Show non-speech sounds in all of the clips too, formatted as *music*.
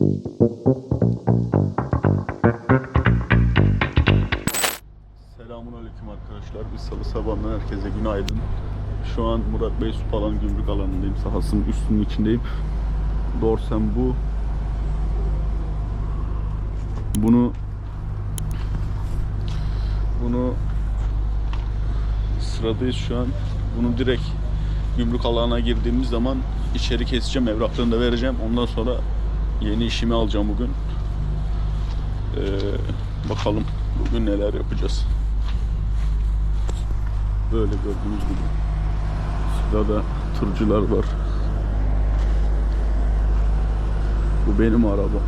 Selamun Aleyküm arkadaşlar. Bir salı sabahından herkese günaydın. Şu an Murat Bey Supalan Gümrük alanındayım. Sahasının üstünün içindeyim. Dorsen bu. Bunu bunu sıradayız şu an. Bunu direkt gümrük alanına girdiğimiz zaman içeri keseceğim, evraklarını da vereceğim. Ondan sonra yeni işimi alacağım bugün. Ee, bakalım bugün neler yapacağız. Böyle gördüğünüz gibi. Sırada tırcılar var. Bu benim arabam.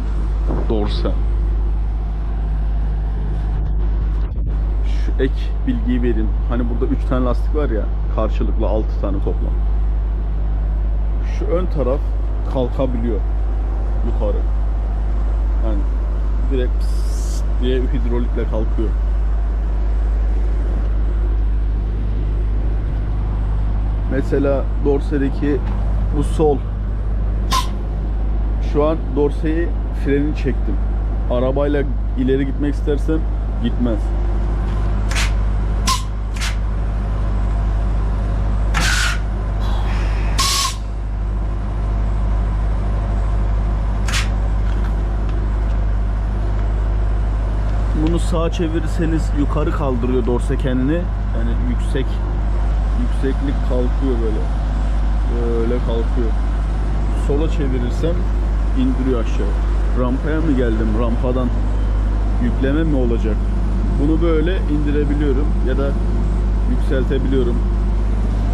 Dorsen. Şu ek bilgiyi verin. Hani burada 3 tane lastik var ya. Karşılıklı 6 tane toplam. Şu ön taraf kalkabiliyor. Yukarı. Yani direkt diye hidrolikle kalkıyor. Mesela dorsedeki bu sol. Şu an dorseyi freni çektim. Arabayla ileri gitmek istersen gitmez. Bunu sağa çevirirseniz yukarı kaldırıyor dorse kendini. Yani yüksek yükseklik kalkıyor böyle. Böyle kalkıyor. Sola çevirirsem indiriyor aşağı. Rampaya mı geldim? Rampadan yükleme mi olacak? Bunu böyle indirebiliyorum ya da yükseltebiliyorum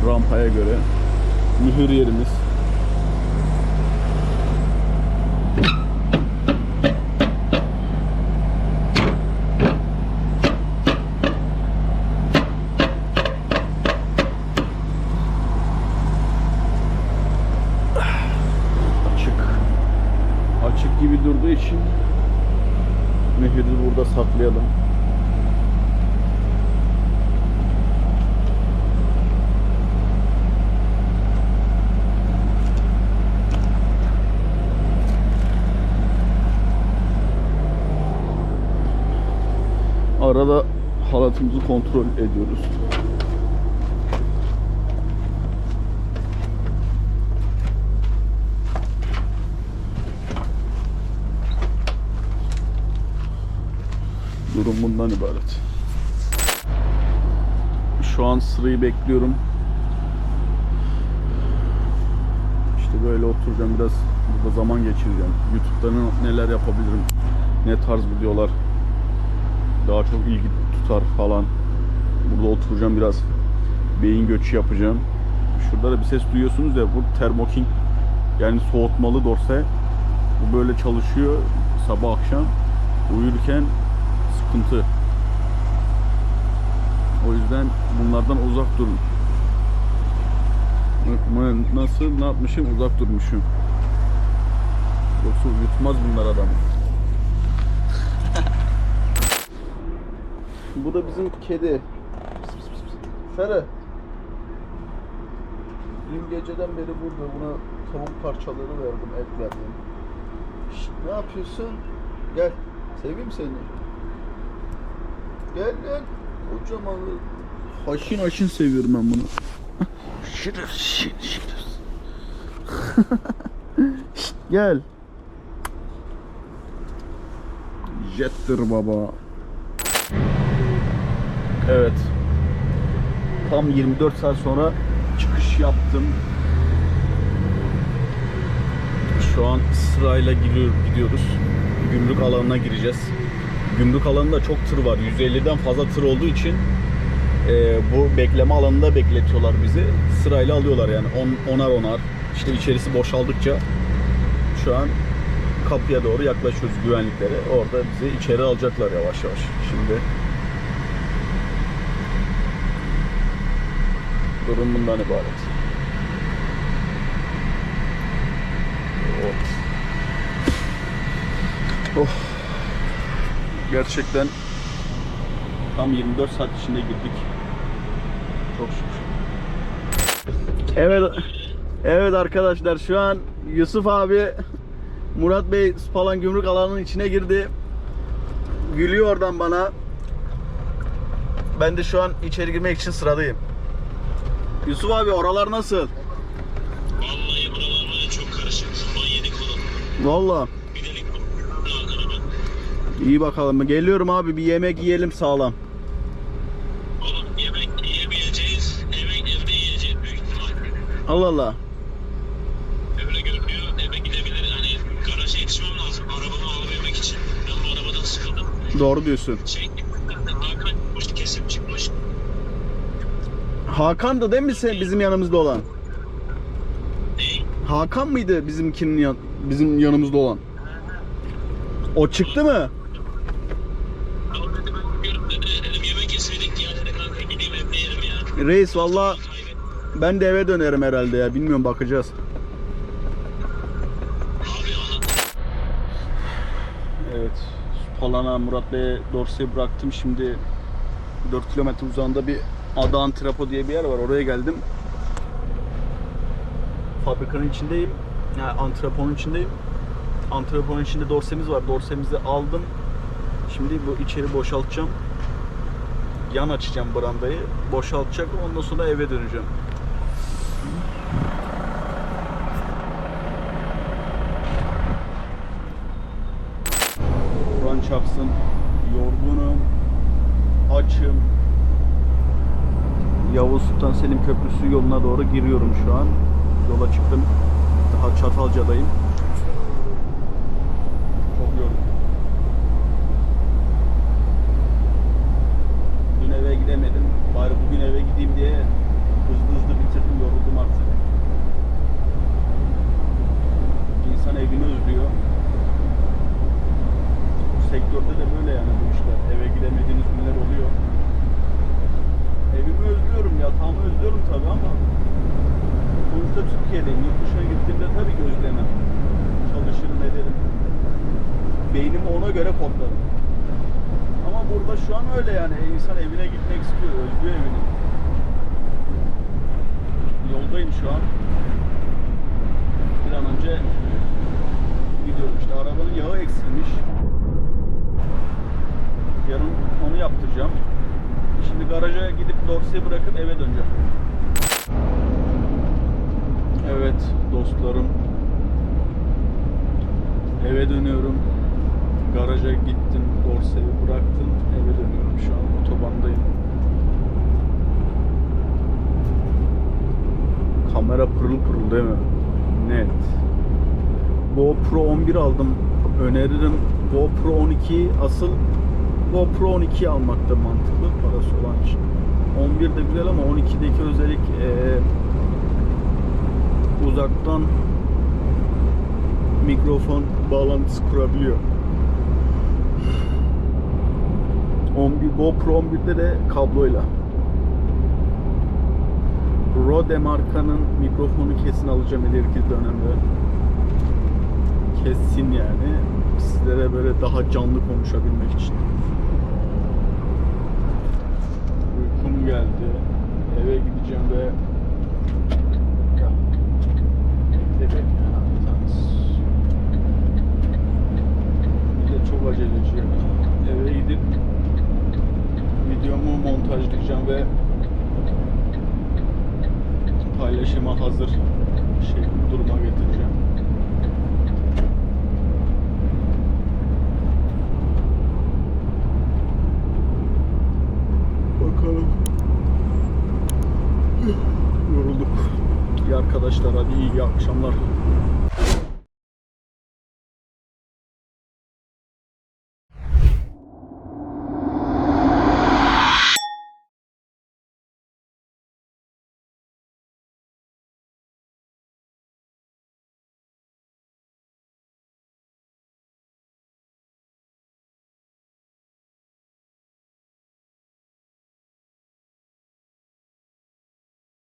rampaya göre. Mühür yerimiz. Durduğu için mühürü burada saklayalım. Arada halatımızı kontrol ediyoruz. Durum bundan ibaret. Şu an sırayı bekliyorum. İşte böyle oturacağım biraz burada zaman geçireceğim. YouTube'da ne- neler yapabilirim, ne tarz videolar daha çok ilgi tutar falan. Burada oturacağım biraz beyin göçü yapacağım. Şurada da bir ses duyuyorsunuz ya bu termoking yani soğutmalı dorse. Bu böyle çalışıyor sabah akşam uyurken sıkıntı. O yüzden bunlardan uzak durun. Nasıl ne yapmışım uzak durmuşum. Yoksa yutmaz bunlar adamı. *laughs* Bu da bizim kedi. Pıs pıs. Dün geceden beri burada. Buna tavuk parçaları verdim, et verdim. Şşt, ne yapıyorsun? Gel. Seveyim seni. Gel gel. Kocaman. Haşin haşin seviyorum ben bunu. Şerif, şerif. *laughs* Şşt, gel. Jettir baba. Evet. Tam 24 saat sonra çıkış yaptım. Şu an sırayla gidiyor, gidiyoruz. Gümrük alanına gireceğiz. Gümrük alanında çok tır var. 150'den fazla tır olduğu için e, bu bekleme alanında bekletiyorlar bizi. Sırayla alıyorlar yani. On, onar onar. İşte içerisi boşaldıkça şu an kapıya doğru yaklaşıyoruz güvenliklere. Orada bizi içeri alacaklar yavaş yavaş. Şimdi durum bundan ibaret. Oh. Oh. Gerçekten tam 24 saat içinde girdik. Çok şükür. Evet Evet arkadaşlar şu an Yusuf abi Murat Bey Spalan gümrük alanının içine girdi. Gülüyor oradan bana. Ben de şu an içeri girmek için sıradayım. Yusuf abi oralar nasıl? Vallahi buralar çok karışık. Manyedik oğlum. Valla. İyi bakalım. Geliyorum abi bir yemek yiyelim sağlam. Oğlum yemek yiyemeyeceğiz. Eve, evde yiyeceğiz büyük ihtimal. Allah Allah. Öyle görünüyor. Eve gidebilir. Hani garaja yetişmem lazım. Arabamı alabilmek için. Ben bu arabadan sıkıldım. Doğru diyorsun. Şey Hakan çıkmış kesim çıkmış. Hakan da değil mi sen bizim yanımızda olan? Hakan mıydı bizimkinin yan, bizim yanımızda olan? O çıktı mı? Reis valla ben de eve dönerim herhalde ya. Bilmiyorum bakacağız. Evet. Palana Murat Bey'e Dorsey'i bıraktım. Şimdi 4 kilometre uzağında bir Ada Antrepo diye bir yer var. Oraya geldim. Fabrikanın içindeyim. Yani antreponun içindeyim. Antreponun içinde dorsemiz var. Dorsemizi aldım. Şimdi bu içeri boşaltacağım. Yan açacağım brandayı. Boşaltacak. Ondan sonra eve döneceğim. Kur'an çarpsın. Yorgunum. Açım. Yavuz Sultan Selim Köprüsü yoluna doğru giriyorum şu an. Yola çıktım. Daha Çatalca'dayım. Çok yorgun. Gidemedim. Bari bugün eve gideyim diye hızlı hızlı bitirdim. Yoruldum artık. İnsan evini özlüyor. Bu sektörde de böyle yani bu işler. Eve gidemediğiniz günler oluyor. Evimi özlüyorum, yatağımı özlüyorum tabii ama sonuçta Türkiye'deyim. Yurt dışına gittiğimde tabii ki özlemem. Çalışırım ederim. Beynimi ona göre kodlarım. Burada şu an öyle yani. İnsan evine gitmek istiyor, özlüyor evini. Yoldayım şu an. Bir an önce gidiyorum işte. Arabanın yağı eksilmiş. Yarın onu yaptıracağım. Şimdi garaja gidip Dorsey'i bırakıp eve döneceğim. Evet dostlarım. Eve dönüyorum. Garaja gittim. Dorsey'i bıraktım. Eve dönüyorum şu an. Otobandayım. Kamera pırıl pırıl değil mi? Net. GoPro 11 aldım. Öneririm GoPro 12 asıl GoPro 12 almakta mantıklı parası olan için. 11 de güzel ama 12'deki özellik eee, uzaktan mikrofon bağlantısı kurabiliyor. 11 GoPro 11'de de kabloyla. Rode markanın mikrofonu kesin alacağım ileriki dönemde. Kesin yani. Sizlere böyle daha canlı konuşabilmek için. Uykum geldi. Eve gideceğim ve. Bir de çok aceleci. Eve gidip videomu montajlayacağım ve paylaşıma hazır şey duruma getireceğim. Bakalım. Yorulduk. İyi arkadaşlar hadi iyi akşamlar.